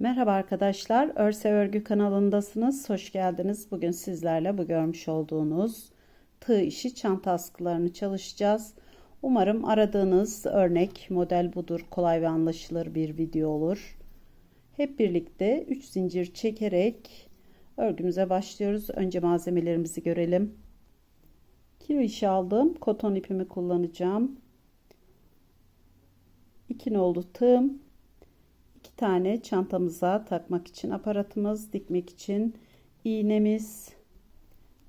Merhaba arkadaşlar, Örse Örgü kanalındasınız. Hoş geldiniz. Bugün sizlerle bu görmüş olduğunuz tığ işi çanta askılarını çalışacağız. Umarım aradığınız örnek model budur. Kolay ve anlaşılır bir video olur. Hep birlikte 3 zincir çekerek örgümüze başlıyoruz. Önce malzemelerimizi görelim. Kilo işi aldım. Koton ipimi kullanacağım. 2 nolu tığım tane çantamıza takmak için aparatımız, dikmek için iğnemiz,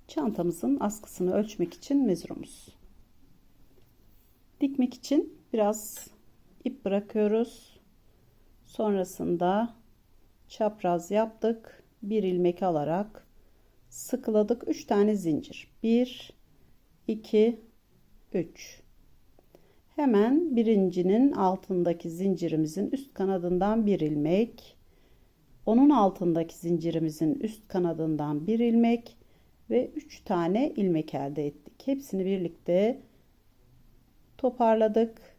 çantamızın askısını ölçmek için mezurumuz. Dikmek için biraz ip bırakıyoruz. Sonrasında çapraz yaptık. Bir ilmek alarak sıkıladık. 3 tane zincir. 1 2 3 Hemen birincinin altındaki zincirimizin üst kanadından bir ilmek, onun altındaki zincirimizin üst kanadından bir ilmek ve 3 tane ilmek elde ettik. Hepsini birlikte toparladık.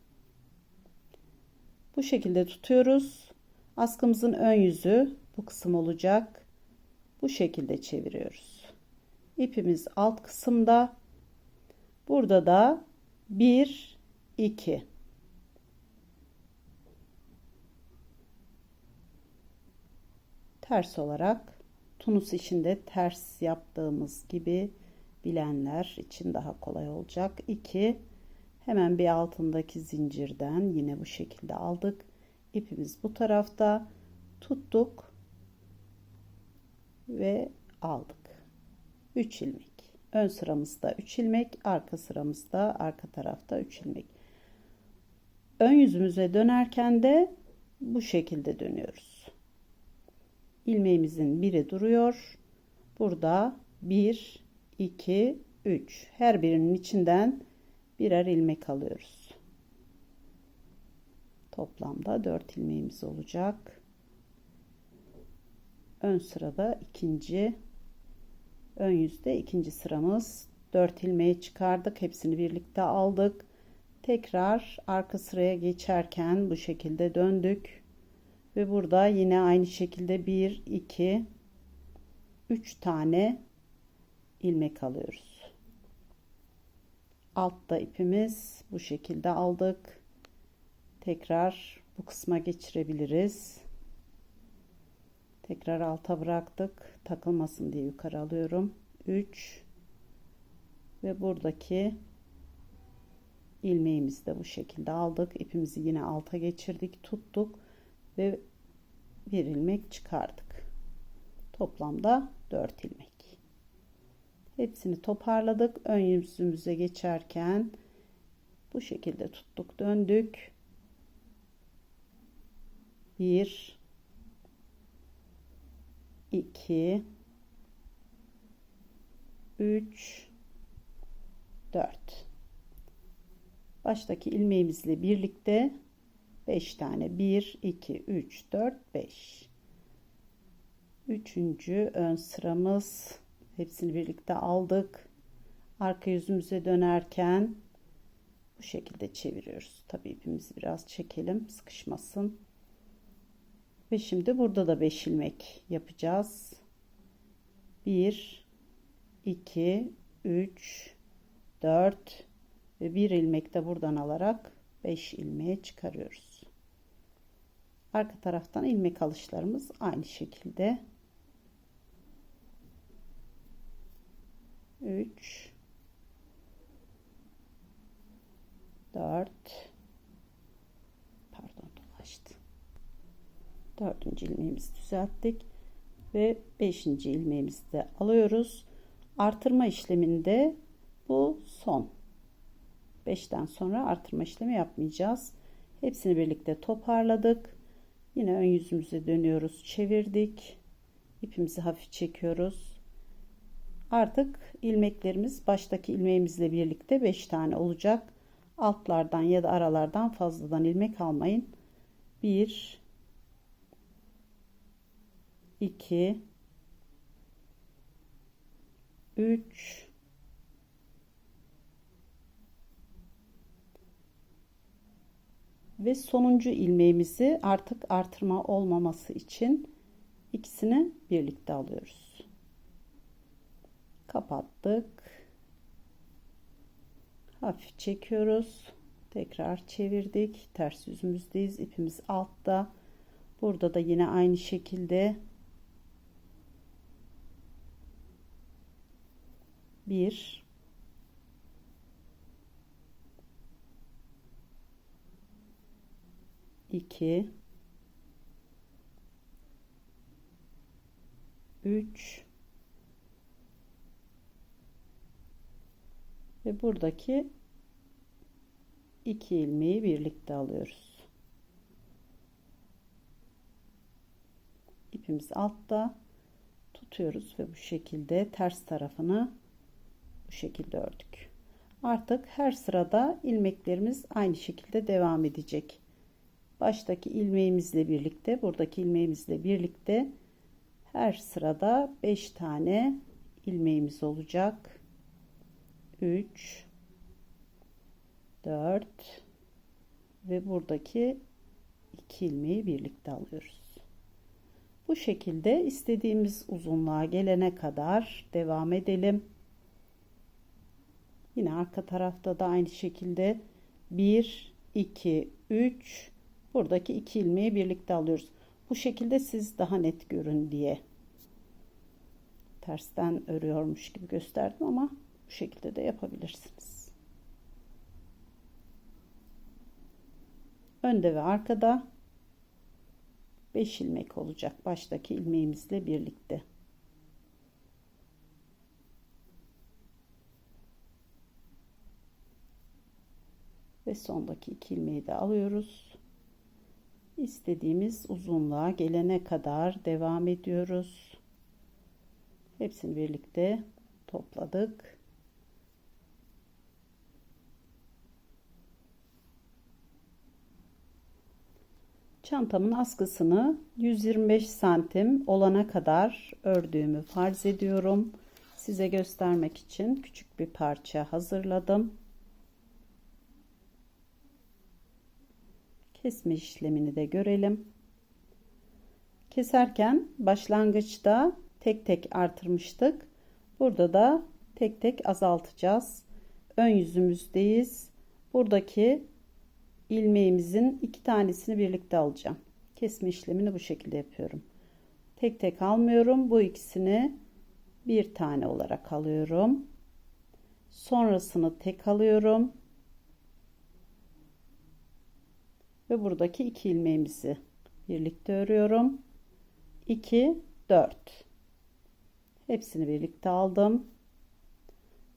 Bu şekilde tutuyoruz. Askımızın ön yüzü bu kısım olacak. Bu şekilde çeviriyoruz. İpimiz alt kısımda. Burada da bir 2 ters olarak tunus işinde ters yaptığımız gibi bilenler için daha kolay olacak. 2 hemen bir altındaki zincirden yine bu şekilde aldık. İpimiz bu tarafta tuttuk ve aldık. 3 ilmek. Ön sıramızda 3 ilmek arka sıramızda arka tarafta 3 ilmek ön yüzümüze dönerken de bu şekilde dönüyoruz. ilmeğimizin biri duruyor. Burada 1, 2, 3. Her birinin içinden birer ilmek alıyoruz. Toplamda 4 ilmeğimiz olacak. Ön sırada ikinci, ön yüzde ikinci sıramız. 4 ilmeği çıkardık. Hepsini birlikte aldık. Tekrar arka sıraya geçerken bu şekilde döndük. Ve burada yine aynı şekilde 1, 2, 3 tane ilmek alıyoruz. Altta ipimiz bu şekilde aldık. Tekrar bu kısma geçirebiliriz. Tekrar alta bıraktık. Takılmasın diye yukarı alıyorum. 3 ve buradaki ilmeğimizi de bu şekilde aldık. İpimizi yine alta geçirdik tuttuk ve bir ilmek çıkardık. Toplamda 4 ilmek. Hepsini toparladık. Ön yüzümüze geçerken bu şekilde tuttuk döndük. 1 2 3 4 baştaki ilmeğimizle birlikte 5 tane. 1 2 3 4 5 üçüncü ön sıramız. Hepsini birlikte aldık. Arka yüzümüze dönerken bu şekilde çeviriyoruz. Tabi ipimizi biraz çekelim sıkışmasın. Ve şimdi burada da 5 ilmek yapacağız. 1 2 3 4 ve bir ilmek de buradan alarak 5 ilmeğe çıkarıyoruz. Arka taraftan ilmek alışlarımız aynı şekilde 3 4 pardon dolaştı. Dördüncü ilmeğimizi düzelttik ve beşinci ilmeğimizi de alıyoruz. Artırma işleminde bu son 5'ten sonra artırma işlemi yapmayacağız. Hepsini birlikte toparladık. Yine ön yüzümüze dönüyoruz. Çevirdik. İpimizi hafif çekiyoruz. Artık ilmeklerimiz baştaki ilmeğimizle birlikte 5 tane olacak. Altlardan ya da aralardan fazladan ilmek almayın. 1 2 3 Ve sonuncu ilmeğimizi artık artırma olmaması için ikisini birlikte alıyoruz. Kapattık. Hafif çekiyoruz. Tekrar çevirdik. Ters yüzümüzdeyiz. İpimiz altta. Burada da yine aynı şekilde bir iki üç ve buradaki iki ilmeği birlikte alıyoruz. İpimiz altta tutuyoruz ve bu şekilde ters tarafını bu şekilde ördük. Artık her sırada ilmeklerimiz aynı şekilde devam edecek. Baştaki ilmeğimizle birlikte, buradaki ilmeğimizle birlikte her sırada 5 tane ilmeğimiz olacak. 3 4 ve buradaki iki ilmeği birlikte alıyoruz. Bu şekilde istediğimiz uzunluğa gelene kadar devam edelim. Yine arka tarafta da aynı şekilde 1 2 3 buradaki iki ilmeği birlikte alıyoruz. Bu şekilde siz daha net görün diye tersten örüyormuş gibi gösterdim ama bu şekilde de yapabilirsiniz. Önde ve arkada 5 ilmek olacak baştaki ilmeğimizle birlikte. Ve sondaki iki ilmeği de alıyoruz. İstediğimiz uzunluğa gelene kadar devam ediyoruz. Hepsini birlikte topladık. Çantamın askısını 125 santim olana kadar ördüğümü farz ediyorum. Size göstermek için küçük bir parça hazırladım. Kesme işlemini de görelim. Keserken başlangıçta tek tek artırmıştık. Burada da tek tek azaltacağız. Ön yüzümüzdeyiz. Buradaki ilmeğimizin iki tanesini birlikte alacağım. Kesme işlemini bu şekilde yapıyorum. Tek tek almıyorum. Bu ikisini bir tane olarak alıyorum. Sonrasını tek alıyorum. Ve buradaki iki ilmeğimizi birlikte örüyorum. 2 4 Hepsini birlikte aldım.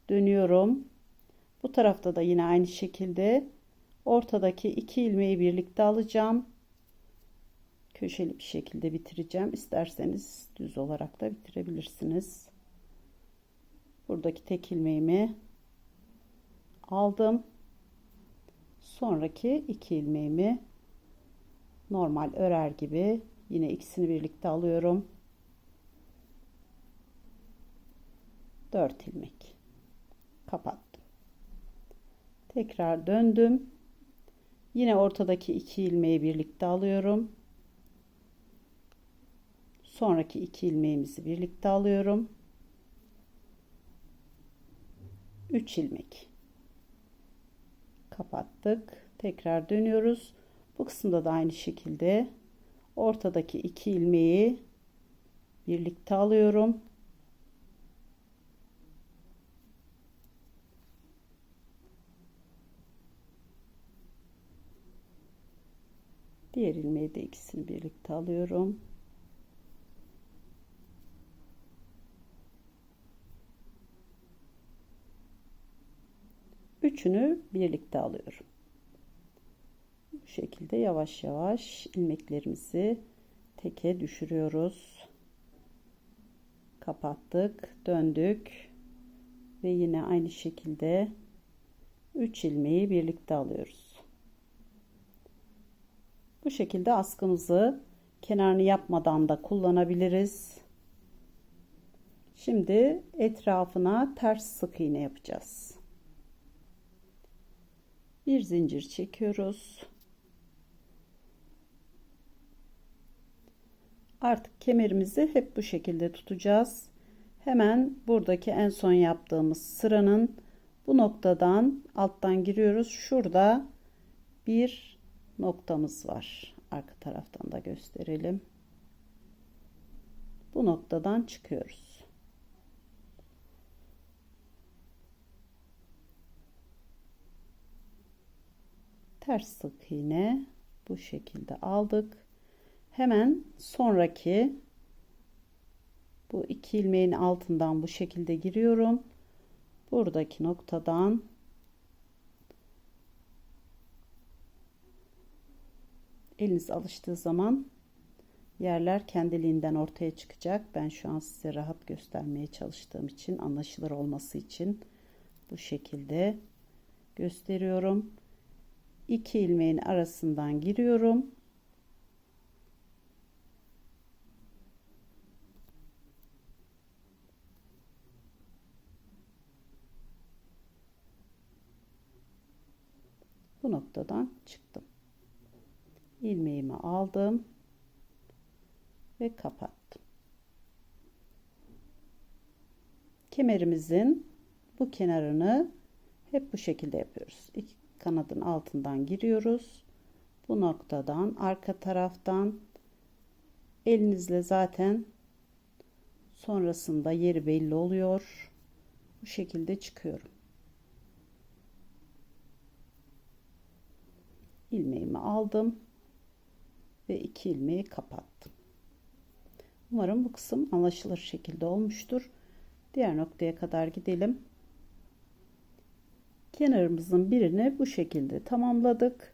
Dönüyorum. Bu tarafta da yine aynı şekilde ortadaki iki ilmeği birlikte alacağım. Köşeli bir şekilde bitireceğim. İsterseniz düz olarak da bitirebilirsiniz. Buradaki tek ilmeğimi aldım. Sonraki iki ilmeğimi normal örer gibi yine ikisini birlikte alıyorum. 4 ilmek kapattım. Tekrar döndüm. Yine ortadaki iki ilmeği birlikte alıyorum. Sonraki iki ilmeğimizi birlikte alıyorum. 3 ilmek kapattık. Tekrar dönüyoruz. Bu kısımda da aynı şekilde ortadaki iki ilmeği birlikte alıyorum. Diğer ilmeği de ikisini birlikte alıyorum. Üçünü birlikte alıyorum. Bu şekilde yavaş yavaş ilmeklerimizi teke düşürüyoruz. Kapattık, döndük ve yine aynı şekilde 3 ilmeği birlikte alıyoruz. Bu şekilde askımızı kenarını yapmadan da kullanabiliriz. Şimdi etrafına ters sık iğne yapacağız bir zincir çekiyoruz. Artık kemerimizi hep bu şekilde tutacağız. Hemen buradaki en son yaptığımız sıranın bu noktadan alttan giriyoruz. Şurada bir noktamız var. Arka taraftan da gösterelim. Bu noktadan çıkıyoruz. Ters sık iğne bu şekilde aldık. Hemen sonraki bu iki ilmeğin altından bu şekilde giriyorum. Buradaki noktadan eliniz alıştığı zaman yerler kendiliğinden ortaya çıkacak. Ben şu an size rahat göstermeye çalıştığım için anlaşılır olması için bu şekilde gösteriyorum. İki ilmeğin arasından giriyorum. bu noktadan çıktım. ilmeğimi aldım ve kapattım. Kemerimizin bu kenarını hep bu şekilde yapıyoruz. İki kanadın altından giriyoruz. Bu noktadan arka taraftan elinizle zaten sonrasında yeri belli oluyor. Bu şekilde çıkıyorum. ilmeğimi aldım ve iki ilmeği kapattım. Umarım bu kısım anlaşılır şekilde olmuştur. Diğer noktaya kadar gidelim. Kenarımızın birini bu şekilde tamamladık.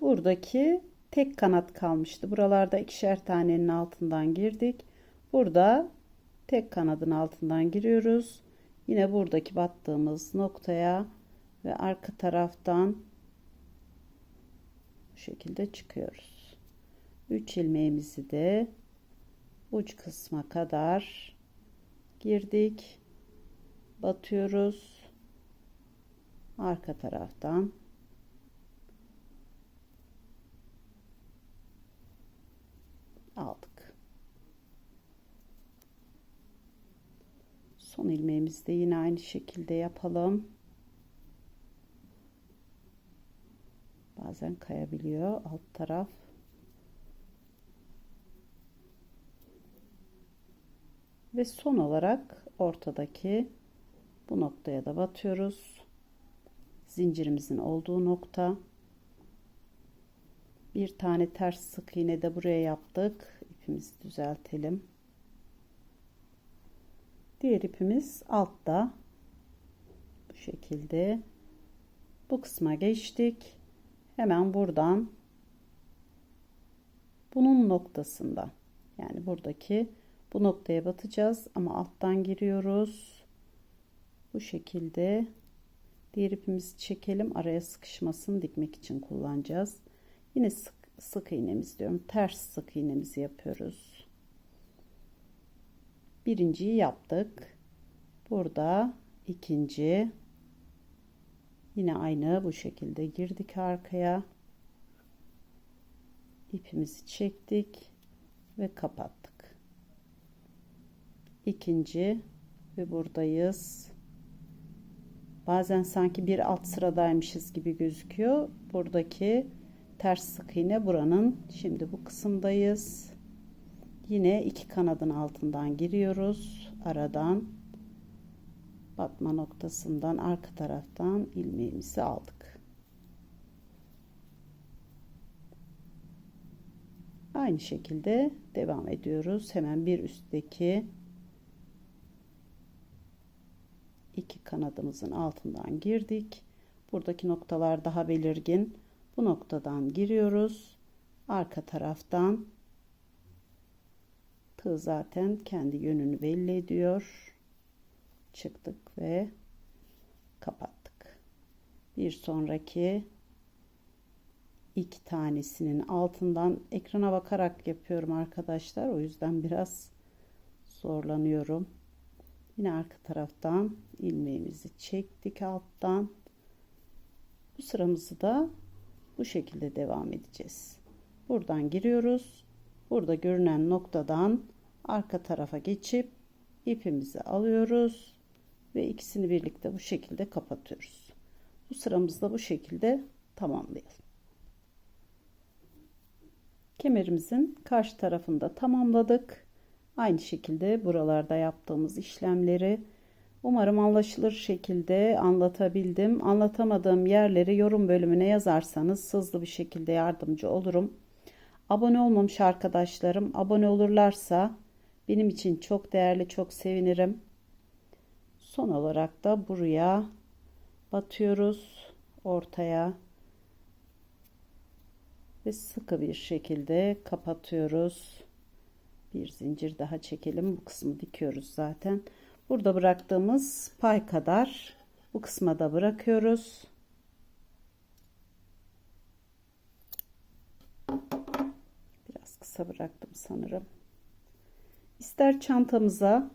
Buradaki tek kanat kalmıştı. Buralarda ikişer tanenin altından girdik. Burada tek kanadın altından giriyoruz. Yine buradaki battığımız noktaya ve arka taraftan bu şekilde çıkıyoruz. 3 ilmeğimizi de uç kısma kadar girdik. Batıyoruz. Arka taraftan aldık. Son ilmeğimizi de yine aynı şekilde yapalım. bazen kayabiliyor alt taraf ve son olarak ortadaki bu noktaya da batıyoruz zincirimizin olduğu nokta. Bir tane ters sık iğne de buraya yaptık. İpimizi düzeltelim. Diğer ipimiz altta. Bu şekilde. Bu kısma geçtik. Hemen buradan bunun noktasında. Yani buradaki bu noktaya batacağız ama alttan giriyoruz. Bu şekilde diğer ipimizi çekelim araya sıkışmasın dikmek için kullanacağız yine sık, sık iğnemiz diyorum ters sık iğnemizi yapıyoruz birinciyi yaptık burada ikinci Yine aynı bu şekilde girdik arkaya. ipimizi çektik ve kapattık. İkinci ve buradayız. Bazen sanki bir alt sıradaymışız gibi gözüküyor. Buradaki ters sık iğne buranın. Şimdi bu kısımdayız. Yine iki kanadın altından giriyoruz. Aradan batma noktasından arka taraftan ilmeğimizi aldık. Aynı şekilde devam ediyoruz. Hemen bir üstteki iki kanadımızın altından girdik. Buradaki noktalar daha belirgin. Bu noktadan giriyoruz. Arka taraftan tığ zaten kendi yönünü belli ediyor çıktık ve kapattık. Bir sonraki iki tanesinin altından ekrana bakarak yapıyorum arkadaşlar. O yüzden biraz zorlanıyorum. Yine arka taraftan ilmeğimizi çektik alttan. Bu sıramızı da bu şekilde devam edeceğiz. Buradan giriyoruz. burada görünen noktadan arka tarafa geçip ipimizi alıyoruz ve ikisini birlikte bu şekilde kapatıyoruz. Bu sıramızda bu şekilde tamamlayalım. Kemerimizin karşı tarafında tamamladık. Aynı şekilde buralarda yaptığımız işlemleri umarım anlaşılır şekilde anlatabildim. Anlatamadığım yerleri yorum bölümüne yazarsanız hızlı bir şekilde yardımcı olurum. Abone olmamış arkadaşlarım abone olurlarsa benim için çok değerli, çok sevinirim. Son olarak da buraya batıyoruz ortaya ve sıkı bir şekilde kapatıyoruz. Bir zincir daha çekelim. Bu kısmı dikiyoruz zaten. Burada bıraktığımız pay kadar bu kısma da bırakıyoruz. Biraz kısa bıraktım sanırım. İster çantamıza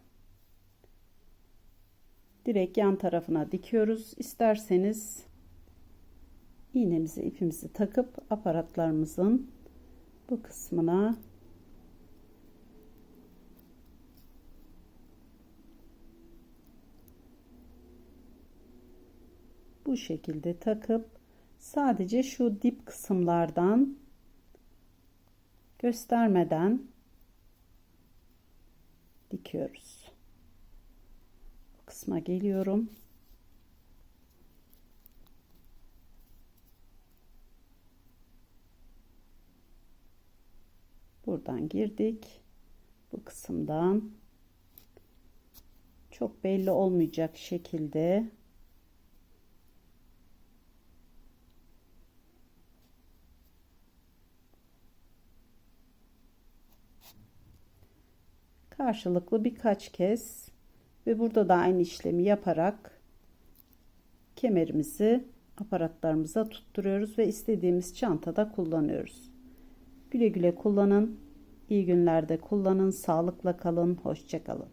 direkt yan tarafına dikiyoruz. İsterseniz iğnemizi ipimizi takıp aparatlarımızın bu kısmına bu şekilde takıp sadece şu dip kısımlardan göstermeden dikiyoruz. Bu kısma geliyorum. Buradan girdik. Bu kısımdan çok belli olmayacak şekilde karşılıklı birkaç kez ve burada da aynı işlemi yaparak kemerimizi aparatlarımıza tutturuyoruz ve istediğimiz çantada kullanıyoruz. Güle güle kullanın. İyi günlerde kullanın. Sağlıkla kalın. Hoşçakalın.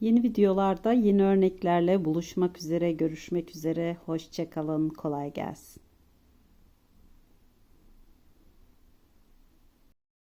Yeni videolarda yeni örneklerle buluşmak üzere, görüşmek üzere. Hoşçakalın. Kolay gelsin.